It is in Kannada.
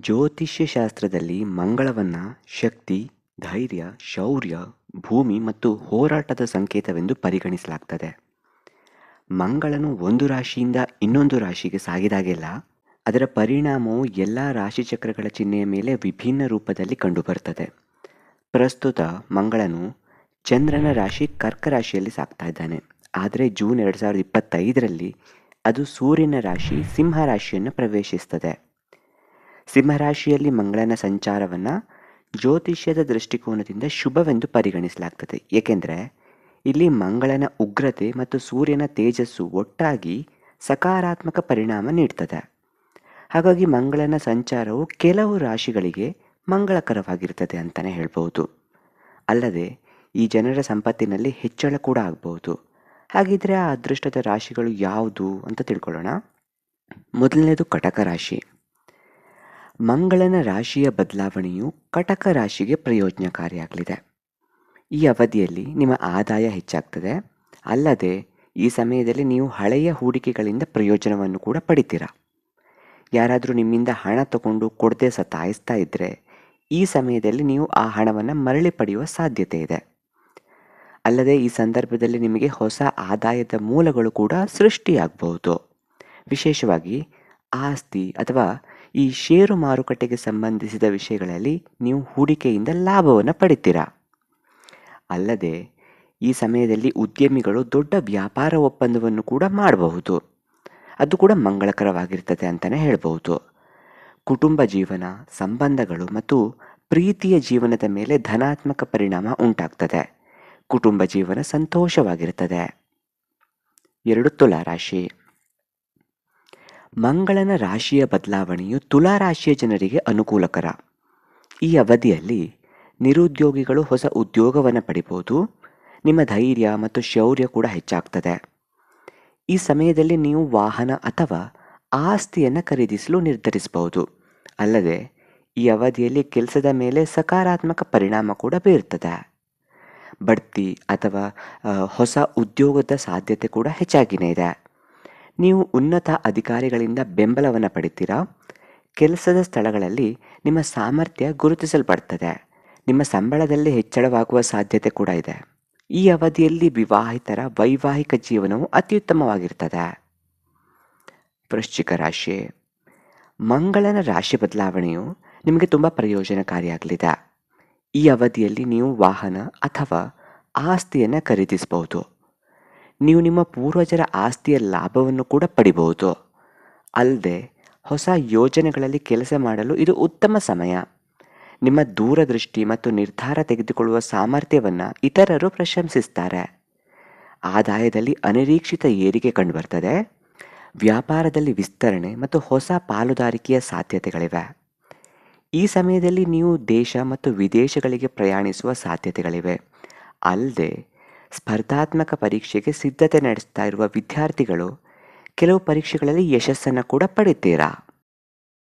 ಜ್ಯೋತಿಷ್ಯ ಶಾಸ್ತ್ರದಲ್ಲಿ ಮಂಗಳವನ್ನು ಶಕ್ತಿ, ಧೈರ್ಯ, ಶೌರ್ಯ, ಭೂಮಿ ಮತ್ತು ಹೋರಾಟದ ಸಂಕೇತವೆಂದು ಪರಿಗಣಿಸಲಾಗ್ತದೆ. ಮಂಗಳನು ಒಂದು ರಾಶಿಯಿಂದ ಇನ್ನೊಂದು ರಾಶಿಗೆ ಸಾಗಿದಾಗೆಲ್ಲ ಅದರ ಪರಿಣಾಮವು ಎಲ್ಲ ರಾಶಿಚಕ್ರಗಳ ಚಿಹ್ನೆಯ ಮೇಲೆ ವಿಭಿನ್ನ ರೂಪದಲ್ಲಿ ಕಂಡುಬರ್ತದೆ. ಪ್ರಸ್ತುತ ಮಂಗಳನು ಚಂದ್ರನ ರಾಶಿ ಕರ್ಕ ರಾಶಿಯಲ್ಲಿ ಸಾಗ್ತಾ ಇದ್ದಾನೆ. ಆದರೆ ಜೂನ್ ಎರಡು ಸಾವಿರದ ಇಪ್ಪತ್ತೈದರಲ್ಲಿ ಅದು ಸೂರ್ಯನ ರಾಶಿ ಸಿಂಹ ರಾಶಿಯನ್ನು ಪ್ರವೇಶಿಸ್ತದೆ. ಸಿಂಹರಾಶಿಯಲ್ಲಿ ಮಂಗಳನ ಸಂಚಾರವನ್ನು ಜ್ಯೋತಿಷ್ಯದ ದೃಷ್ಟಿಕೋನದಿಂದ ಶುಭವೆಂದು ಪರಿಗಣಿಸಲಾಗ್ತದೆ. ಏಕೆಂದರೆ, ಇಲ್ಲಿ ಮಂಗಳನ ಉಗ್ರತೆ ಮತ್ತು ಸೂರ್ಯನ ತೇಜಸ್ಸು ಒಟ್ಟಾಗಿ ಸಕಾರಾತ್ಮಕ ಪರಿಣಾಮ ನೀಡ್ತದೆ. ಹಾಗಾಗಿ ಮಂಗಳನ ಸಂಚಾರವು ಕೆಲವು ರಾಶಿಗಳಿಗೆ ಮಂಗಳಕರವಾಗಿರ್ತದೆ ಅಂತಲೇ ಹೇಳ್ಬೋದು ಅಲ್ಲದೆ, ಈ ಜನರ ಸಂಪತ್ತಿನಲ್ಲಿ ಹೆಚ್ಚಳ ಕೂಡ ಆಗ್ಬೋದು ಹಾಗಿದ್ರೆ ಆ ಅದೃಷ್ಟದ ರಾಶಿಗಳು ಯಾವುದು ಅಂತ ತಿಳ್ಕೊಳ್ಳೋಣ. ಮೊದಲನೇದು ಕಟಕ ರಾಶಿ. ಮಂಗಳನ ರಾಶಿಯ ಬದಲಾವಣೆಯು ಕಟಕ ರಾಶಿಗೆ ಪ್ರಯೋಜನಕಾರಿಯಾಗಲಿದೆ. ಈ ಅವಧಿಯಲ್ಲಿ ನಿಮ್ಮ ಆದಾಯ ಹೆಚ್ಚಾಗ್ತದೆ. ಅಲ್ಲದೆ ಈ ಸಮಯದಲ್ಲಿ ನೀವು ಹಳೆಯ ಹೂಡಿಕೆಗಳಿಂದ ಪ್ರಯೋಜನವನ್ನು ಕೂಡ ಪಡಿತೀರಾ. ಯಾರಾದರೂ ನಿಮ್ಮಿಂದ ಹಣ ತಗೊಂಡು ಕೊಡದೆ ಸತಾಯಿಸ್ತಾ ಇದ್ದರೆ ಈ ಸಮಯದಲ್ಲಿ ನೀವು ಆ ಹಣವನ್ನು ಮರಳಿ ಪಡೆಯುವ ಸಾಧ್ಯತೆ ಇದೆ. ಅಲ್ಲದೆ ಈ ಸಂದರ್ಭದಲ್ಲಿ ನಿಮಗೆ ಹೊಸ ಆದಾಯದ ಮೂಲಗಳು ಕೂಡ ಸೃಷ್ಟಿಯಾಗಬಹುದು. ವಿಶೇಷವಾಗಿ ಆಸ್ತಿ ಅಥವಾ ಈ ಷೇರು ಮಾರುಕಟ್ಟೆಗೆ ಸಂಬಂಧಿಸಿದ ವಿಷಯಗಳಲ್ಲಿ ನೀವು ಹೂಡಿಕೆಯಿಂದ ಲಾಭವನ್ನು ಪಡಿತೀರಾ? ಅಲ್ಲದೆ, ಈ ಸಮಯದಲ್ಲಿ ಉದ್ಯಮಿಗಳು ದೊಡ್ಡ ವ್ಯಾಪಾರ ಒಪ್ಪಂದವನ್ನು ಕೂಡ ಮಾಡಬಹುದು. ಅದು ಕೂಡ ಮಂಗಳಕರವಾಗಿರ್ತದೆ ಅಂತಲೇ ಹೇಳಬಹುದು. ಕುಟುಂಬ ಜೀವನ, ಸಂಬಂಧಗಳು ಮತ್ತು ಪ್ರೀತಿಯ ಜೀವನದ ಮೇಲೆ ಧನಾತ್ಮಕ ಪರಿಣಾಮ ಉಂಟಾಗ್ತದೆ. ಕುಟುಂಬ ಜೀವನ ಸಂತೋಷವಾಗಿರ್ತದೆ. ಎರಡು ತುಲಾ ರಾಶಿ. ಮಂಗಳನ ರಾಶಿಯ ಬದಲಾವಣೆಯು ತುಲಾ ರಾಶಿಯ ಜನರಿಗೆ ಅನುಕೂಲಕರ. ಈ ಅವಧಿಯಲ್ಲಿ ನಿರುದ್ಯೋಗಿಗಳು ಹೊಸ ಉದ್ಯೋಗವನ್ನು ಪಡಿಬೋದು, ನಿಮ್ಮ ಧೈರ್ಯ ಮತ್ತು ಶೌರ್ಯ ಕೂಡ ಹೆಚ್ಚಾಗ್ತದೆ. ಈ ಸಮಯದಲ್ಲಿ ನೀವು ವಾಹನ ಅಥವಾ ಆಸ್ತಿಯನ್ನು ಖರೀದಿಸಲು ನಿರ್ಧರಿಸಬಹುದು. ಅಲ್ಲದೆ, ಈ ಅವಧಿಯಲ್ಲಿ ಕೆಲಸದ ಮೇಲೆ ಸಕಾರಾತ್ಮಕ ಪರಿಣಾಮ ಕೂಡ ಬೀರ್ತದೆ. ಬಡ್ತಿ ಅಥವಾ ಹೊಸ ಉದ್ಯೋಗದ ಸಾಧ್ಯತೆ ಕೂಡ ಹೆಚ್ಚಾಗಿನೇ ಇದೆ. ನೀವು ಉನ್ನತ ಅಧಿಕಾರಿಗಳಿಂದ ಬೆಂಬಲವನ್ನು ಪಡಿತೀರಾ? ಕೆಲಸದ ಸ್ಥಳಗಳಲ್ಲಿ ನಿಮ್ಮ ಸಾಮರ್ಥ್ಯ ಗುರುತಿಸಲ್ಪಡ್ತದೆ. ನಿಮ್ಮ ಸಂಬಳದಲ್ಲಿ ಹೆಚ್ಚಳವಾಗುವ ಸಾಧ್ಯತೆ ಕೂಡ ಇದೆ. ಈ ಅವಧಿಯಲ್ಲಿ ವಿವಾಹಿತರ ವೈವಾಹಿಕ ಜೀವನವು ಅತ್ಯುತ್ತಮವಾಗಿರ್ತದೆ. ವೃಶ್ಚಿಕ ರಾಶಿ. ಮಂಗಳನ ರಾಶಿ ಬದಲಾವಣೆಯು ನಿಮಗೆ ತುಂಬ ಪ್ರಯೋಜನಕಾರಿಯಾಗಲಿದೆ. ಈ ಅವಧಿಯಲ್ಲಿ ನೀವು ವಾಹನ ಅಥವಾ ಆಸ್ತಿಯನ್ನು ಖರೀದಿಸಬಹುದು. ನೀವು ನಿಮ್ಮ ಪೂರ್ವಜರ ಆಸ್ತಿಯ ಲಾಭವನ್ನು ಕೂಡ ಪಡಿಬಹುದು. ಅಲ್ಲದೆ ಹೊಸ ಯೋಜನೆಗಳಲ್ಲಿ ಕೆಲಸ ಮಾಡಲು ಇದು ಉತ್ತಮ ಸಮಯ. ನಿಮ್ಮ ದೂರದೃಷ್ಟಿ ಮತ್ತು ನಿರ್ಧಾರ ತೆಗೆದುಕೊಳ್ಳುವ ಸಾಮರ್ಥ್ಯವನ್ನು ಇತರರು ಪ್ರಶಂಸಿಸ್ತಾರೆ. ಆದಾಯದಲ್ಲಿ ಅನಿರೀಕ್ಷಿತ ಏರಿಕೆ ಕಂಡುಬರ್ತದೆ. ವ್ಯಾಪಾರದಲ್ಲಿ ವಿಸ್ತರಣೆ ಮತ್ತು ಹೊಸ ಪಾಲುದಾರಿಕೆಯ ಸಾಧ್ಯತೆಗಳಿವೆ. ಈ ಸಮಯದಲ್ಲಿ ನೀವು ದೇಶ ಮತ್ತು ವಿದೇಶಗಳಿಗೆ ಪ್ರಯಾಣಿಸುವ ಸಾಧ್ಯತೆಗಳಿವೆ. ಅಲ್ಲದೆ ಸ್ಪರ್ಧಾತ್ಮಕ ಪರೀಕ್ಷೆಗೆ ಸಿದ್ಧತೆ ನಡೆಸ್ತಾ ಇರುವ ವಿದ್ಯಾರ್ಥಿಗಳು ಕೆಲವು ಪರೀಕ್ಷೆಗಳಲ್ಲಿ ಯಶಸ್ಸನ್ನು ಕೂಡ ಪಡಿತೀರಾ?